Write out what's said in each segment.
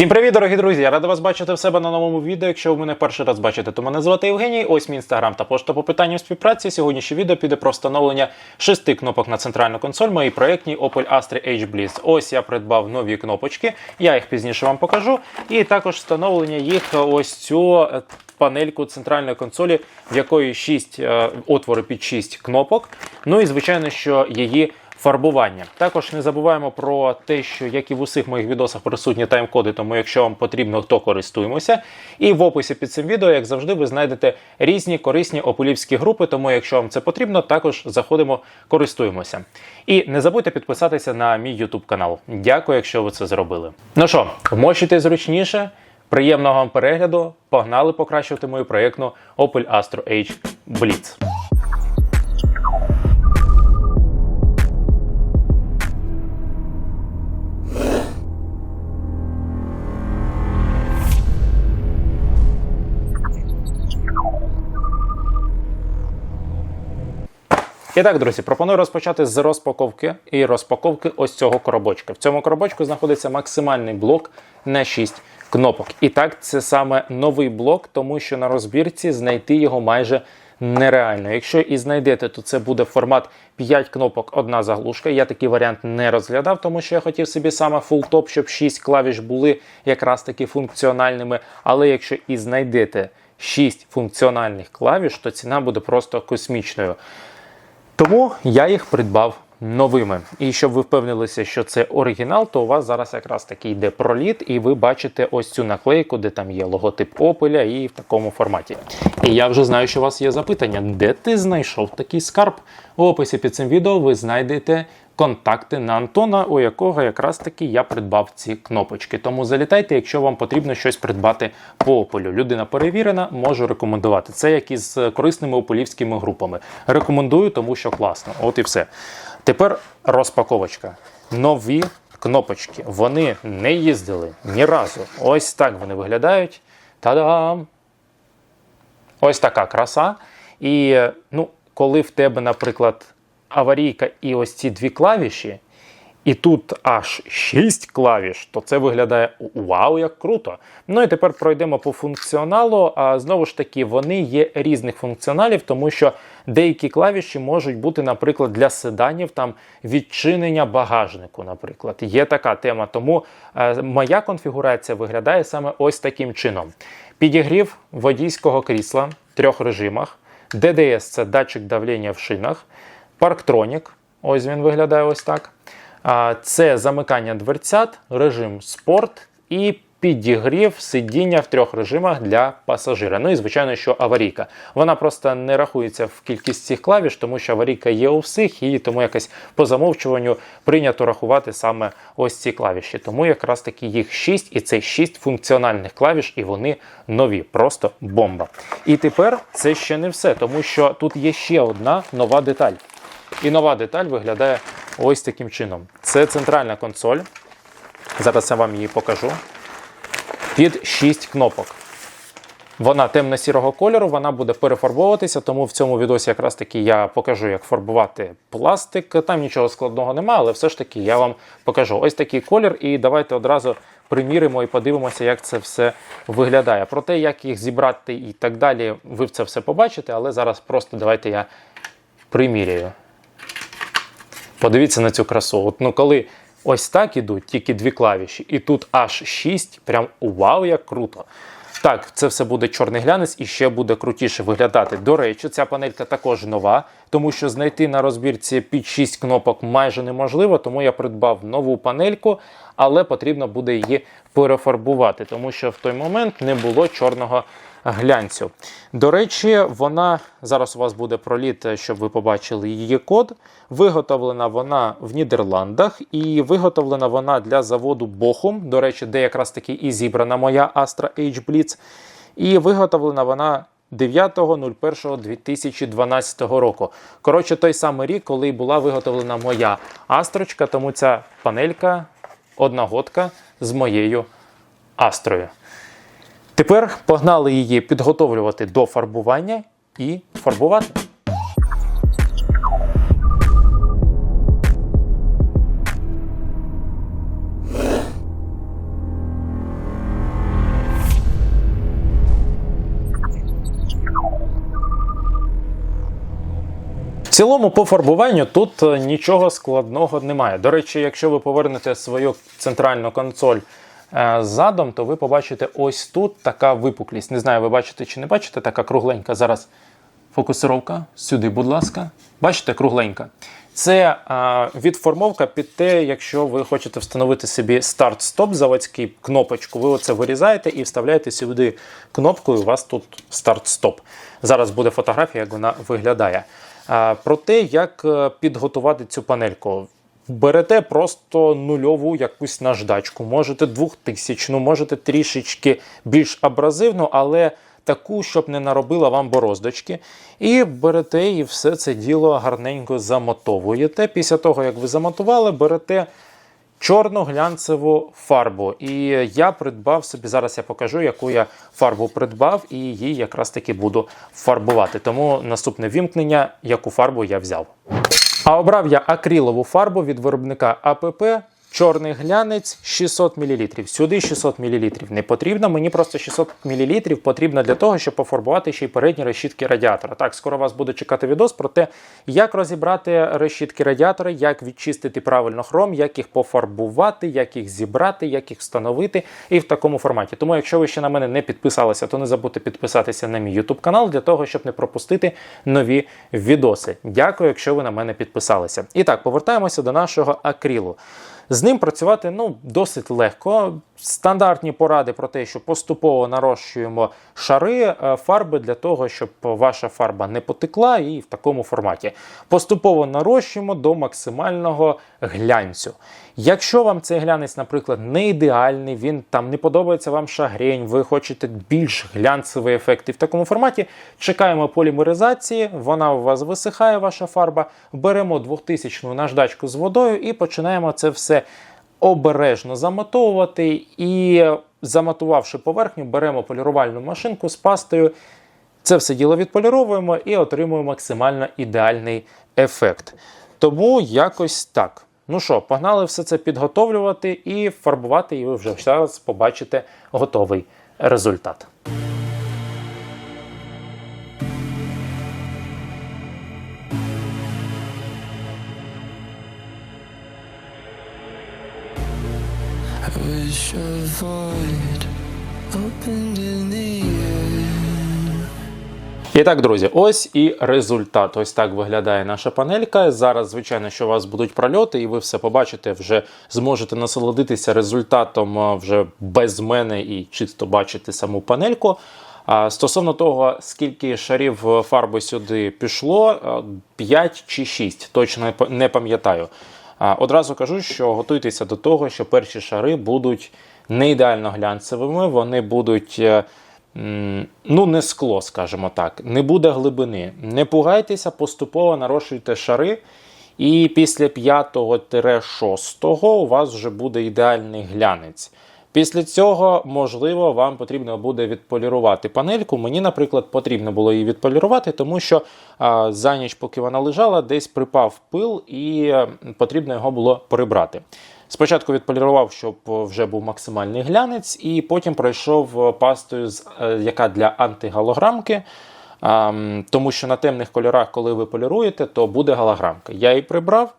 Всім привіт, дорогі друзі! Я радий вас бачити в себе на новому відео. Якщо ви мене перший раз бачите, то мене звати Євгеній. Ось мій інстаграм та пошта по питанням співпраці. Сьогоднішнє відео піде про встановлення шести кнопок на центральну консоль моїй проєктній Opel Astra H Blitz. Ось я придбав нові кнопочки, я їх пізніше вам покажу. І також встановлення їх ось цю е, панельку центральної консолі, в якої 6 отвори під 6 кнопок. Ну і звичайно, що її фарбування. Також не забуваємо про те, що як і в усіх моїх відосах присутні тайм-коди, тому якщо вам потрібно, то користуємося. І в описі під цим відео, як завжди, ви знайдете різні корисні опелівські групи. Тому, якщо вам це потрібно, також заходимо, користуємося. І не забудьте підписатися на мій YouTube канал. Дякую, якщо ви це зробили. Ну що, вмощуйте зручніше. Приємного вам перегляду. Погнали покращувати мою проєктну Opel Astra H Blitz. І так, друзі, пропоную розпочати з розпаковки і розпаковки ось цього коробочка. В цьому коробочку знаходиться максимальний блок на 6 кнопок. І так, це саме новий блок, тому що на розбірці знайти його майже нереально. Якщо і знайдете, то це буде формат 5 кнопок, одна заглушка. Я такий варіант не розглядав, тому що я хотів собі саме фултоп, щоб 6 клавіш були якраз таки функціональними. Але якщо і знайдете 6 функціональних клавіш, то ціна буде просто космічною. Тому я їх придбав новими. І щоб ви впевнилися, що це оригінал, то у вас зараз якраз таки йде проліт, і ви бачите ось цю наклейку, де там є логотип Опеля і в такому форматі. І я вже знаю, що у вас є запитання, де ти знайшов такий скарб? У описі під цим відео ви знайдете контакти на Антона, у якого якраз таки я придбав ці кнопочки. Тому залітайте, якщо вам потрібно щось придбати по Опелю. Людина перевірена, можу рекомендувати. Це як із корисними ополівськими групами. Рекомендую, тому що класно. От і все. Тепер розпаковочка. Нові кнопочки. Вони не їздили ні разу. Ось так вони виглядають. Та-дам! Ось така краса. І ну, коли в тебе, наприклад, аварійка і ось ці дві клавіші, і тут аж 6 клавіш, то це виглядає вау, як круто. Ну і тепер пройдемо по функціоналу. А знову ж таки, вони є різних функціоналів, тому що деякі клавіші можуть бути, наприклад, для седанів там відчинення багажнику. Наприклад, є така тема. Тому е, моя конфігурація виглядає саме ось таким чином: підігрів водійського крісла в трьох режимах. DDS це датчик давлення в шинах, Парктронік. Ось він виглядає ось так. Це замикання дверцят, режим спорт і підігрів сидіння в трьох режимах для пасажира. Ну і звичайно, що аварійка. Вона просто не рахується в кількість цих клавіш, тому що аварійка є у всіх, і тому якось по замовчуванню прийнято рахувати саме ось ці клавіші. Тому якраз таки їх 6, і це 6 функціональних клавіш, і вони нові, просто бомба. І тепер це ще не все, тому що тут є ще одна нова деталь. І нова деталь виглядає ось таким чином. Це центральна консоль. Зараз я вам її покажу. Під 6 кнопок. Вона темно-сірого кольору, вона буде перефарбовуватися, тому в цьому відосі якраз таки я покажу, як фарбувати пластик. Там нічого складного немає, але все ж таки я вам покажу. Ось такий колір, і давайте одразу приміримо і подивимося, як це все виглядає. Про те, як їх зібрати і так далі, ви це все побачите, але зараз просто давайте я приміряю. Подивіться на цю красу. От, ну, Коли ось так ідуть, тільки дві клавіші, і тут аж 6, прям вау, як круто. Так, це все буде чорний глянець і ще буде крутіше виглядати. До речі, ця панелька також нова, тому що знайти на розбірці під 6 кнопок майже неможливо, тому я придбав нову панельку, але потрібно буде її перефарбувати, тому що в той момент не було чорного глянцю. До речі, вона зараз у вас буде проліт, щоб ви побачили її код. Виготовлена вона в Нідерландах і виготовлена вона для заводу Bochum, До речі, де якраз таки і зібрана моя Astra H Blitz. І виготовлена вона 9.01.2012 року. Коротше, той самий рік, коли була виготовлена моя Астрочка, тому ця панелька одногодка з моєю Астрою. Тепер погнали її підготовлювати до фарбування і фарбувати. В цілому по фарбуванню тут е, нічого складного немає. До речі, якщо ви повернете свою центральну консоль задом, то ви побачите ось тут така випуклість. Не знаю, ви бачите чи не бачите, така кругленька. Зараз фокусировка. Сюди, будь ласка. Бачите, кругленька. Це а, відформовка під те, якщо ви хочете встановити собі старт-стоп заводський кнопочку, ви оце вирізаєте і вставляєте сюди кнопку, і у вас тут старт-стоп. Зараз буде фотографія, як вона виглядає. А, про те, як е, підготувати цю панельку. Берете просто нульову якусь наждачку, можете 2000, можете трішечки більш абразивну, але таку, щоб не наробила вам бороздочки. І берете і все це діло гарненько замотовуєте. Після того, як ви замотували, берете чорну глянцеву фарбу. І я придбав собі, зараз я покажу, яку я фарбу придбав, і її якраз таки буду фарбувати. Тому наступне вімкнення, яку фарбу я взяв. А обрав я акрилову фарбу від виробника АПП. Чорний глянець 600 мл. Сюди 600 мл не потрібно. Мені просто 600 мл потрібно для того, щоб пофарбувати ще й передні решітки радіатора. Так, скоро вас буде чекати відос про те, як розібрати решітки радіатора, як відчистити правильно хром, як їх пофарбувати, як їх зібрати, як їх встановити і в такому форматі. Тому, якщо ви ще на мене не підписалися, то не забудьте підписатися на мій YouTube канал для того, щоб не пропустити нові відоси. Дякую, якщо ви на мене підписалися. І так, повертаємося до нашого акрилу. З ним працювати ну, досить легко. Стандартні поради про те, що поступово нарощуємо шари е, фарби для того, щоб ваша фарба не потекла, і в такому форматі. Поступово нарощуємо до максимального глянцю. Якщо вам цей глянець, наприклад, не ідеальний, він там не подобається вам шагрень, ви хочете більш глянцевий ефект і в такому форматі, чекаємо полімеризації, вона у вас висихає, ваша фарба, беремо 2000 наждачку з водою і починаємо це все обережно замотовувати. І замотувавши поверхню, беремо полірувальну машинку з пастою. Це все діло відполіровуємо і отримуємо максимально ідеальний ефект. Тому якось так. Ну що, погнали все це підготовлювати і фарбувати, і ви вже зараз побачите готовий результат. Wish a void opened in the air. І так, друзі, ось і результат. Ось так виглядає наша панелька. Зараз, звичайно, що у вас будуть прольоти, і ви все побачите, вже зможете насолодитися результатом вже без мене і чисто бачити саму панельку. Стосовно того, скільки шарів фарби сюди пішло, 5 чи 6, точно не пам'ятаю. Одразу кажу, що готуйтеся до того, що перші шари будуть не ідеально глянцевими, вони будуть. Ну, не скло, скажімо так, не буде глибини. Не пугайтеся, поступово нарощуйте шари, і після 5-6 у вас вже буде ідеальний глянець. Після цього, можливо, вам потрібно буде відполірувати панельку. Мені, наприклад, потрібно було її відполірувати, тому що а, за ніч, поки вона лежала, десь припав пил і потрібно його було прибрати. Спочатку відполірував, щоб вже був максимальний глянець, і потім пройшов пастою, е, яка для антиголограмки. А, м, тому що на темних кольорах, коли ви поліруєте, то буде голограмка. Я її прибрав.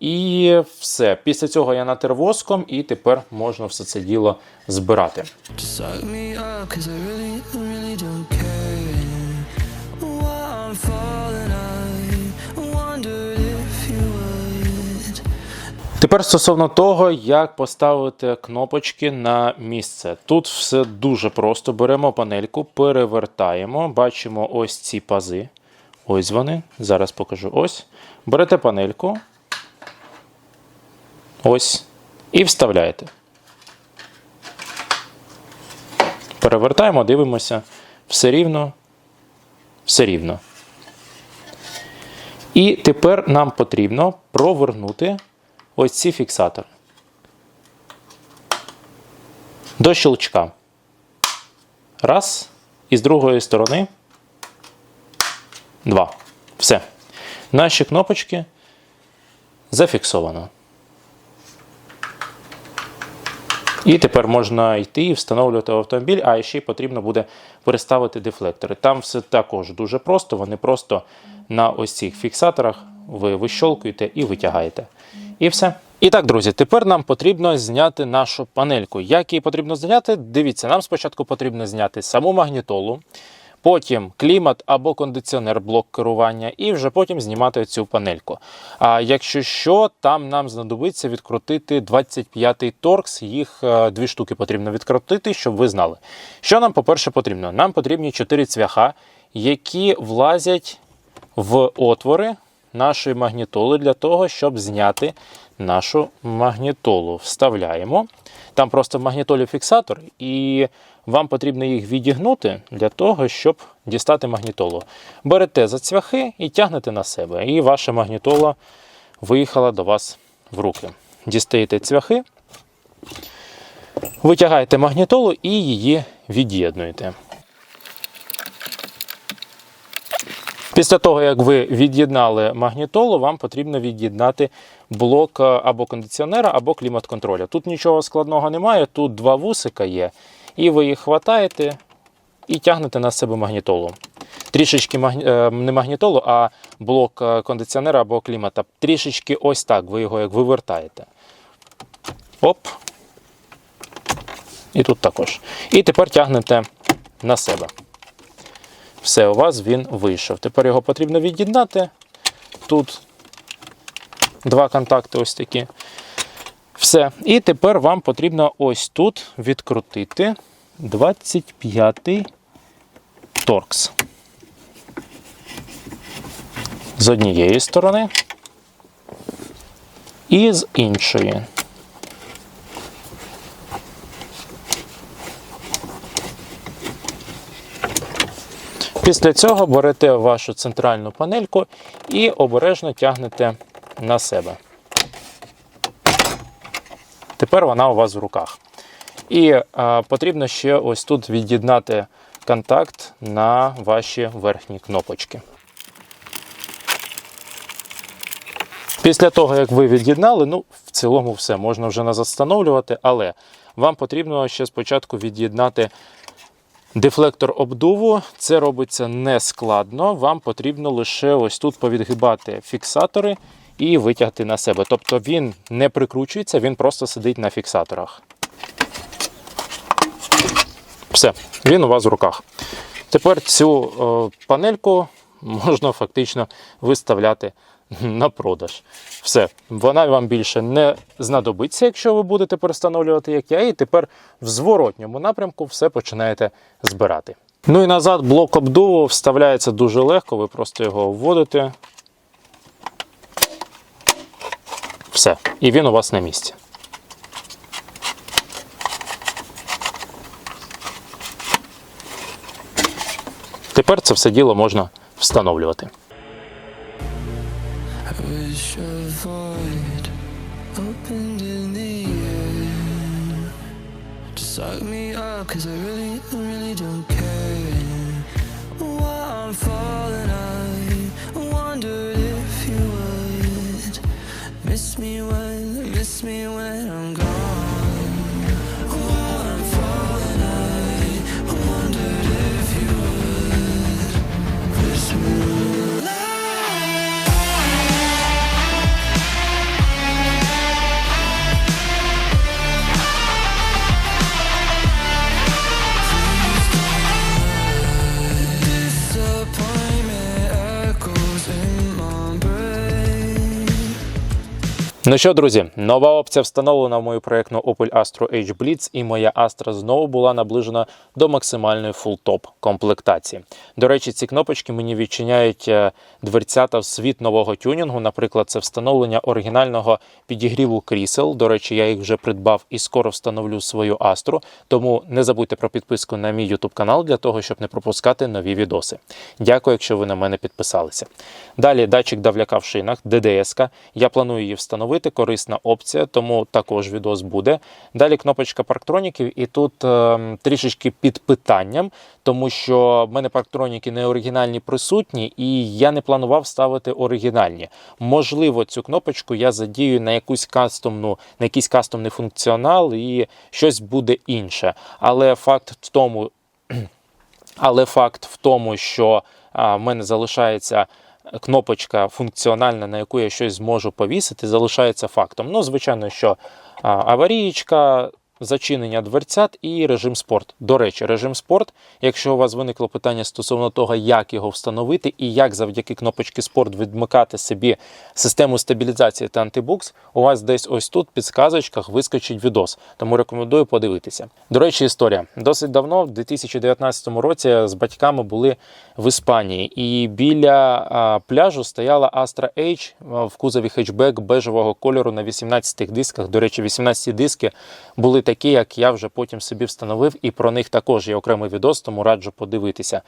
І все. Після цього я натер воском, і тепер можна все це діло збирати. Тепер стосовно того, як поставити кнопочки на місце. Тут все дуже просто. Беремо панельку, перевертаємо, бачимо ось ці пази. Ось вони. Зараз покажу. Ось. Берете панельку. Ось. І вставляєте. Перевертаємо, дивимося. Все рівно. Все рівно. І тепер нам потрібно провернути ось ці фіксатори. До щелчка. Раз. І з другої сторони. Два. Все. Наші кнопочки зафіксовано. І тепер можна йти і встановлювати автомобіль, а ще й потрібно буде переставити дефлектори. Там все також дуже просто, вони просто на ось цих фіксаторах ви вищолкуєте і витягаєте. І все. І так, друзі, тепер нам потрібно зняти нашу панельку. Як її потрібно зняти? Дивіться, нам спочатку потрібно зняти саму магнітолу, потім клімат або кондиціонер, блок керування, і вже потім знімати цю панельку. А якщо що, там нам знадобиться відкрутити 25-й торкс. Їх е, дві штуки потрібно відкрутити, щоб ви знали. Що нам, по-перше, потрібно? Нам потрібні 4 цвяха, які влазять в отвори нашої магнітоли для того, щоб зняти нашу магнітолу. Вставляємо. Там просто в магнітолі фіксатор, і вам потрібно їх відігнути для того, щоб дістати магнітолу. Берете за цвяхи і тягнете на себе. І ваша магнітола виїхала до вас в руки. Дістаєте цвяхи, витягаєте магнітолу і її від'єднуєте. Після того, як ви від'єднали магнітолу, вам потрібно від'єднати блок е, або кондиціонера, або клімат-контроля. Тут нічого складного немає, тут два вусика є, і ви їх хватаєте і тягнете на себе магнітолу. Трішечки е, не магнітолу, а блок е, кондиціонера або клімата. Трішечки ось так, ви його як вивертаєте. Оп. І тут також. І тепер тягнете на себе. Все, у вас він вийшов. Тепер його потрібно від'єднати. Тут два контакти ось такі. Все. І тепер вам потрібно ось тут відкрутити 25-й торкс. З однієї сторони і з іншої. Після цього берете вашу центральну панельку і обережно тягнете на себе. Тепер вона у вас в руках. І е, потрібно ще ось тут від'єднати контакт на ваші верхні кнопочки. Після того, як ви від'єднали, ну, в цілому все, можна вже назад встановлювати, але вам потрібно ще спочатку від'єднати Дефлектор обдуву це робиться не складно. Вам потрібно лише ось тут повідгибати фіксатори і витягти на себе. Тобто він не прикручується, він просто сидить на фіксаторах. Все, він у вас в руках. Тепер цю о, панельку можна фактично виставляти на продаж. Все, вона вам більше не знадобиться, якщо ви будете перестановлювати, як я, і тепер в зворотньому напрямку все починаєте збирати. Ну і назад блок обдуву вставляється дуже легко, ви просто його вводите. Все, і він у вас на місці. Тепер це все діло можна встановлювати. A void opened in the air to suck me up, cause I really, really don't care. While I'm falling, I wondered if you would miss me when, miss me when I'm gone. Ну що, друзі, нова опція встановлена в мою проєктну Opel Astra H Blitz, і моя Astra знову була наближена до максимальної full-top комплектації. До речі, ці кнопочки мені відчиняють е, дверцята в світ нового тюнінгу. Наприклад, це встановлення оригінального підігріву крісел. До речі, я їх вже придбав і скоро встановлю свою Astra. Тому не забудьте про підписку на мій YouTube канал для того, щоб не пропускати нові відоси. Дякую, якщо ви на мене підписалися. Далі датчик давляка в шинах, DDS. Я планую її встановити. Корисна опція, тому також відос буде. Далі кнопочка парктроніків, і тут е, трішечки під питанням, тому що в мене парктроніки не оригінальні присутні, і я не планував ставити оригінальні. Можливо, цю кнопочку я задію на якусь кастомну, на якийсь кастомний функціонал, і щось буде інше. Але факт в тому, але факт в тому, що в мене залишається кнопочка функціональна, на яку я щось зможу повісити, залишається фактом. Ну, звичайно, що аварієчка, зачинення дверцят і режим спорт. До речі, режим спорт, якщо у вас виникло питання стосовно того, як його встановити і як завдяки кнопочці спорт відмикати собі систему стабілізації та антибукс, у вас десь ось тут в підсказочках вискочить відос. Тому рекомендую подивитися. До речі, історія. Досить давно, в 2019 році, з батьками були в Іспанії, і біля а, пляжу стояла Astra H в кузові хетчбек бежевого кольору на 18 дисках. До речі, 18 диски були такі, як я вже потім собі встановив, і про них також є окремий відос, тому раджу подивитися.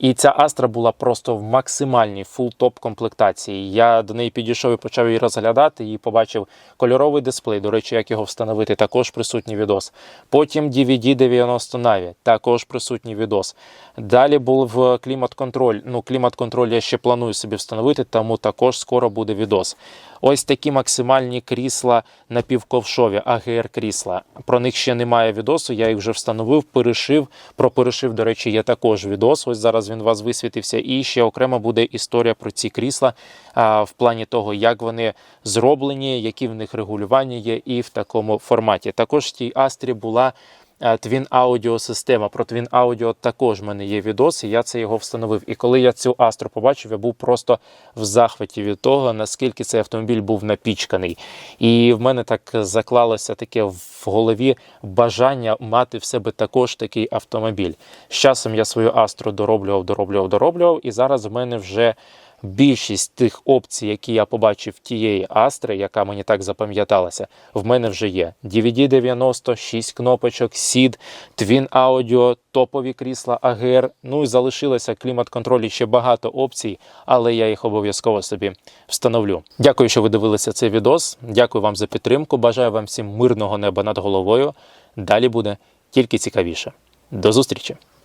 І ця Астра була просто в максимальній фул-топ комплектації. Я до неї підійшов і почав її розглядати і побачив кольоровий дисплей. До речі, як його встановити, також присутній відос. Потім DVD 90 Navi, також присутній відос. Далі був клімат-контроль. Ну, клімат-контроль я ще планую собі встановити, тому також скоро буде відос. Ось такі максимальні крісла напівковшові, АГР крісла. Про них ще немає відосу. Я їх вже встановив, перешив. Про перешив, до речі, є також відос. Ось зараз він у вас висвітився. І ще окремо буде історія про ці крісла в плані того, як вони зроблені, які в них регулювання є, і в такому форматі. Також в тій Астрі була. Е, Twin Audio система. Про Twin Audio також в мене є відос, і я це його встановив. І коли я цю Астру побачив, я був просто в захваті від того, наскільки цей автомобіль був напічканий. І в мене так заклалося таке в голові бажання мати в себе також такий автомобіль. З часом я свою Астру дороблював, дороблював, дороблював, і зараз в мене вже більшість тих опцій, які я побачив тієї Астри, яка мені так запам'яталася, в мене вже є. DVD 90, 6 кнопочок, SID, Twin Audio, топові крісла AGR. Ну і залишилося клімат-контроль і ще багато опцій, але я їх обов'язково собі встановлю. Дякую, що ви дивилися цей відос. Дякую вам за підтримку. Бажаю вам всім мирного неба над головою. Далі буде тільки цікавіше. До зустрічі!